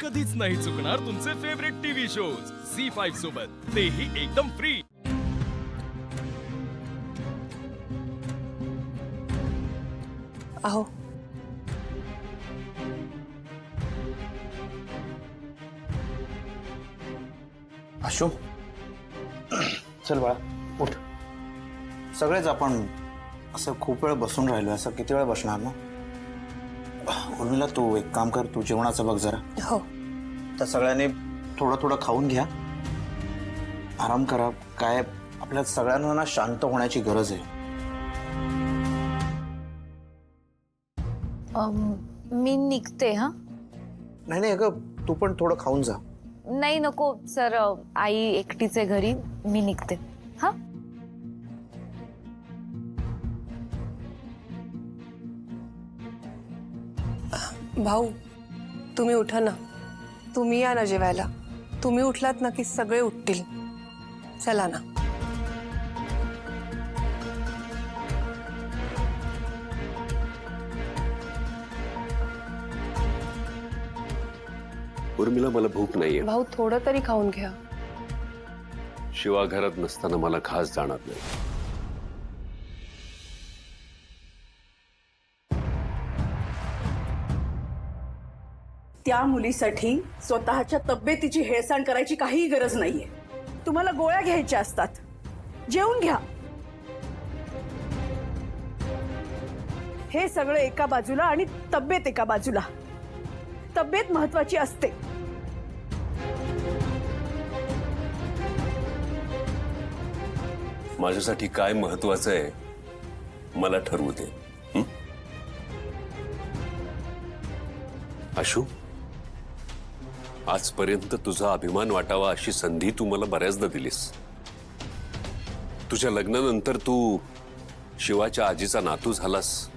कधीच नाही चुकणार तुमचे favourite TV shows C five सोबत. तेही एकदम फ्री अहो अशो चल बाळा उठ. सगळेच आपण असं खूप वेळ बसून राहिलो असं किती वेळ बसणार ना? उर्मिला तू एक काम कर तू जेवणाचं बघ जरा. हो. तर सगळ्यांनी थोडं थोडं खाऊन घ्या. आराम करा. काय आपल्या सगळ्यांना ना शांत होण्याची गरज आहे. अम, मी निघते हा? नाही नाही अगं तू पण थोडं खाऊन जा. नाही नको सर आई एकटीचे घरी मी निघते. हा? भाऊ तुम्ही उठा ना. तुम्ही या ना जेवायला. तुम्ही उठलात ना की सगळे उठतील. चला ना. उर्मिला मला भूक नाहीये. भाऊ थोडं तरी खाऊन घ्या. शिवा घरात नसताना मला खास जाणार नाही. त्या मुलीसाठी स्वतःच्या तब्येतीची हेळसांड करायची काहीही गरज नाहीये. तुम्हाला गोळ्या घ्यायच्या असतात. जेवून घ्या. हे सगळं एका बाजूला आणि तब्येत एका बाजूला. तब्येत महत्वाची असते. माझ्यासाठी काय महत्वाचं आहे मला ठरवू दे. अशू? आजपर्यंत तुझा अभिमान वाटावा अशी संधी तू मला बऱ्याचदा दिलीस. तुझ्या लग्नानंतर तू शिवाच्या आजीचा नातू झालास.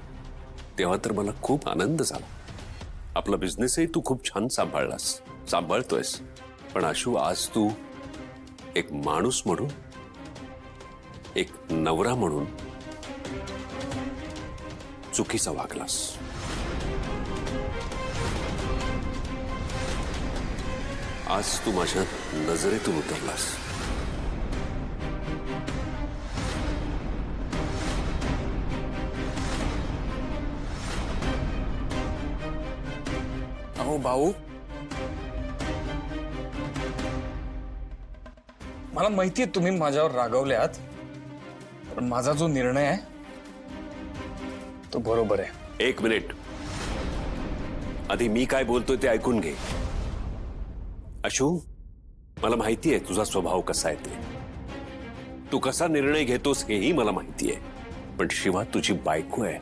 तेव्हा तर मला खूप आनंद झाला. आपला बिझनेसही तू खूप छान सांभाळलास. सांभाळतोयस. पण आशू आज तू एक माणूस म्हणून एक नवरा म्हणून चुकीचा वागलास. आज तू माझ्या नजरेतून उतरलास अहो भाऊ मला माहितीये तुम्ही माझ्यावर रागवले आहात पण माझा जो निर्णय आहे तो बरोबर आहे. एक मिनिट. आधी मी काय बोलतोय ते ऐकून घे. अशू मला माहिती आहे तुझा स्वभाव कसा आहे ते. तू कसा निर्णय घेतोस हेही मला माहिती आहे पण शिवा तुझी बायको आहे.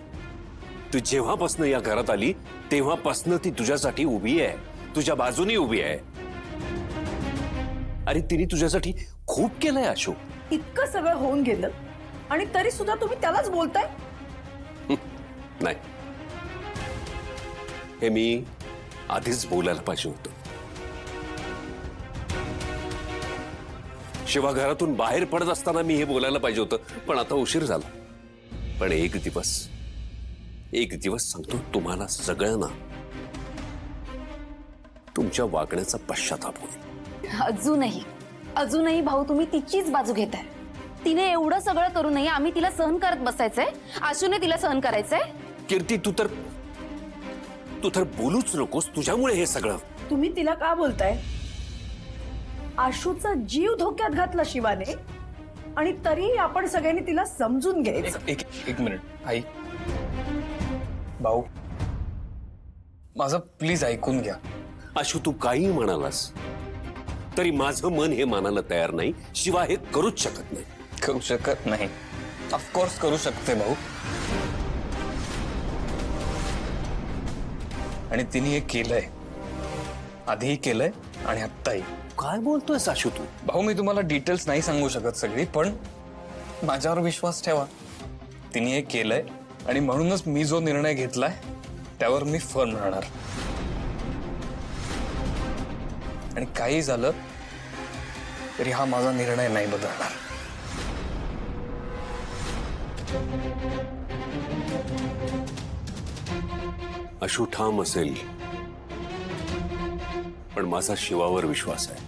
तू जेव्हापासनं या घरात आली तेव्हापासनं ती तुझ्यासाठी उभी आहे. तुझ्या बाजूनी उभी आहे. अरे तिने तुझ्यासाठी खूप केलंय अशू. इतकं सगळं होऊन गेलं. आणि तरी सुद्धा तुम्ही त्यालाच बोलताय? नाही. हे मी आधीच बोलायला पाहिजे होतं. शिवा घरातून बाहेर पडत असताना मी हे बोलायला पाहिजे होतं पण आता उशीर झाला. पण एक दिवस एक दिवस सांगतो तुम्हाला सगळ्यांना. तुमच्या वागण्याचा पश्चाताप होईल. अजूनही अजूनही भाऊ तुम्ही तिचीच बाजू घेताय. तिने एवढं सगळं करू नये आम्ही तिला सहन करत बसायचंय. आशूने तिला सहन करायचंय. कीर्ती तू तर तू तर बोलूच नकोस तुझ्यामुळे हे सगळं. तुम्ही तिला का बोलताय? आशूचा जीव धोक्यात घातला शिवाने. आणि तरीही आपण सगळ्यांनी तिला समजून घ्यायचं. एक एक मिनिट. आई. भाऊ. माझं प्लीज ऐकून घ्या. अशू तू काही म्हणालास तरी माझं मन हे मानायला तयार नाही. शिवाय हे करूच शकत नाही. करू शकत नाही. ऑफकोर्स करू शकते भाऊ. आणि तिने हे केलंय. आधीही केलंय. आणि आत्ताही. काय बोलतोय अशू तू? भाऊ मी तुम्हाला डिटेल्स नाही सांगू शकत सगळी पण माझ्यावर विश्वास ठेवा. तिने हे केलंय आणि म्हणूनच मी जो निर्णय घेतलाय त्यावर मी फर्म राहणार. आणि काही झालं तरी हा माझा निर्णय नाही बदलणार. अशू ठाम असेल पण माझा शिवावर विश्वास आहे.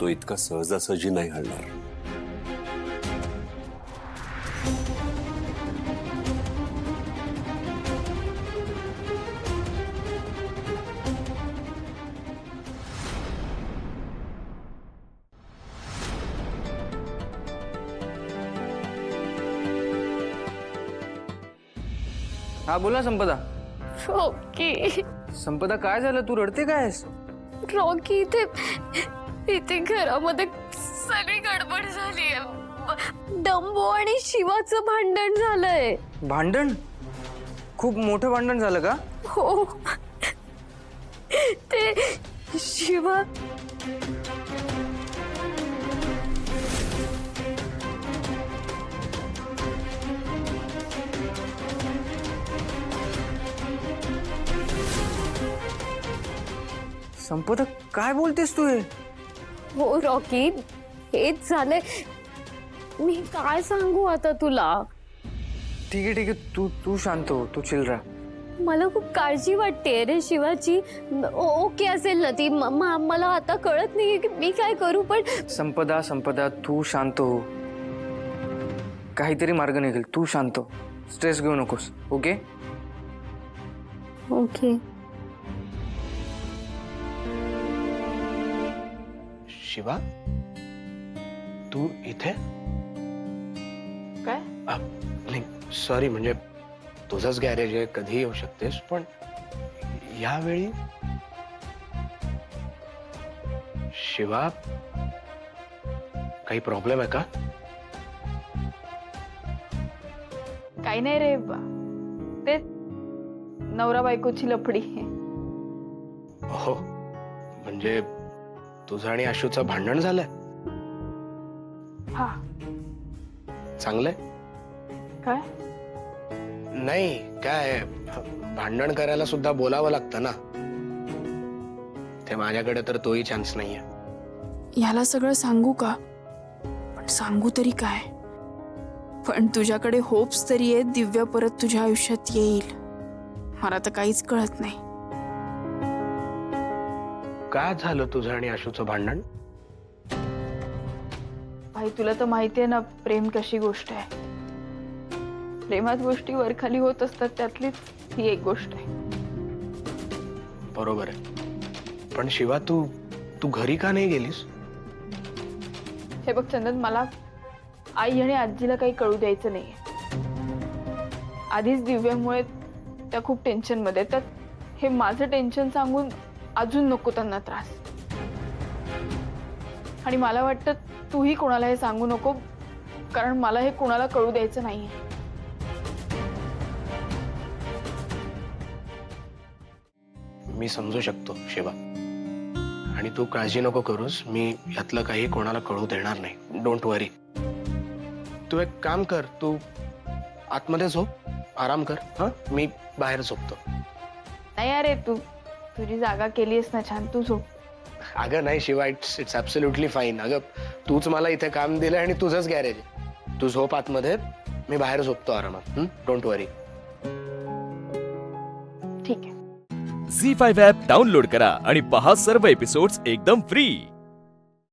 तो इतका सहजासहजी नाही हलणार. हा बोला संपदा. रॉकी संपदा काय झालं? तू रडते काय रॉकी इथे इथे घरामध्ये सगळी गडबड झाली डंबो आणि शिवाचं भांडण झालंय. भांडण? खूप मोठं भांडण झालं का? हो. ते शिवा संपदा काय बोलतेस तू हे? हो रॉकी हेच झालंय. मी काय सांगू आता तुला? ठीक आहे ठीक आहे. तू तू शांत हो तू चिल राहा. मला खूप काळजी वाटते रे शिवाची ओ- ओके असेल ना ती. म- म- मला आता कळत नाहीये की मी काय करू पण संपदा संपदा तू शांत हो. काहीतरी मार्ग निघेल. तू शांत हो. स्ट्रेस घेऊ नकोस. ओके ओके शिवा तू इथे? काय? आ, नाही सॉरी म्हणजे तुझंच गॅरेज आहे कधीही येऊ शकतेस पण यावेळी शिवा काही प्रॉब्लेम आहे का? काही नाही रे बा. ते नवरा बायकोची लफडी. हो म्हणजे तुझं आणि आशूचं भांडण झालंय? हा. चांगलंय? काय? नाही काय भांडण करायला सुद्धा बोलावं लागतं ना. ते माझ्याकडे तर तोही चान्स नाहीये. ह्याला सगळं सांगू का? पण सांगू तरी काय? पण तुझ्याकडे होप्स तरी आहेत दिव्या परत तुझ्या आयुष्यात येईल. मला तर काहीच कळत नाही. का झालं तुझं आणि आशूचं भांडण? भाई तुला तर माहिती आहे ना प्रेम कशी गोष्ट आहे. प्रेमात गोष्टी वरखाली होत असतात त्यातलीच ही एक गोष्ट आहे. बरोबर आहे. पण शिवा तू तू घरी का नाही गेलीस? हे बघ चंदन मला आई आणि आजीला काही कळू द्यायचं नाहीये. आधीच दिव्यामुळे त्या खूप टेन्शनमध्ये आहेत. त्यात हे माझं टेन्शन सांगून अजून नको त्यांना त्रास. आणि मला वाटतं तूही कोणाला हे सांगू नको कारण मला हे कोणाला कळू द्यायचं नाहीये. मी समजू शकतो शिवा. आणि तू काळजी नको करूस मी यातलं काही कोणाला कळू देणार नाही. डोंट वरी तू एक काम कर तू आतमध्ये झोप आराम कर हा? मी बाहेर झोपतो. नाही अरे तू तुझी जागा केलीस ना छान तू झोप. अगं नाही Shiva it's it's absolutely fine अगं तूच मला इथे काम दिलं आणि तुझंच गॅरेज आहे. तू झोप आतमध्ये मी बाहेर झोपतो आरामात. डोंट वरी ठीक आहे. झी फाईव्ह ॲप डाउनलोड करा आणि पहा सर्व एपिसोड्स एकदम फ्री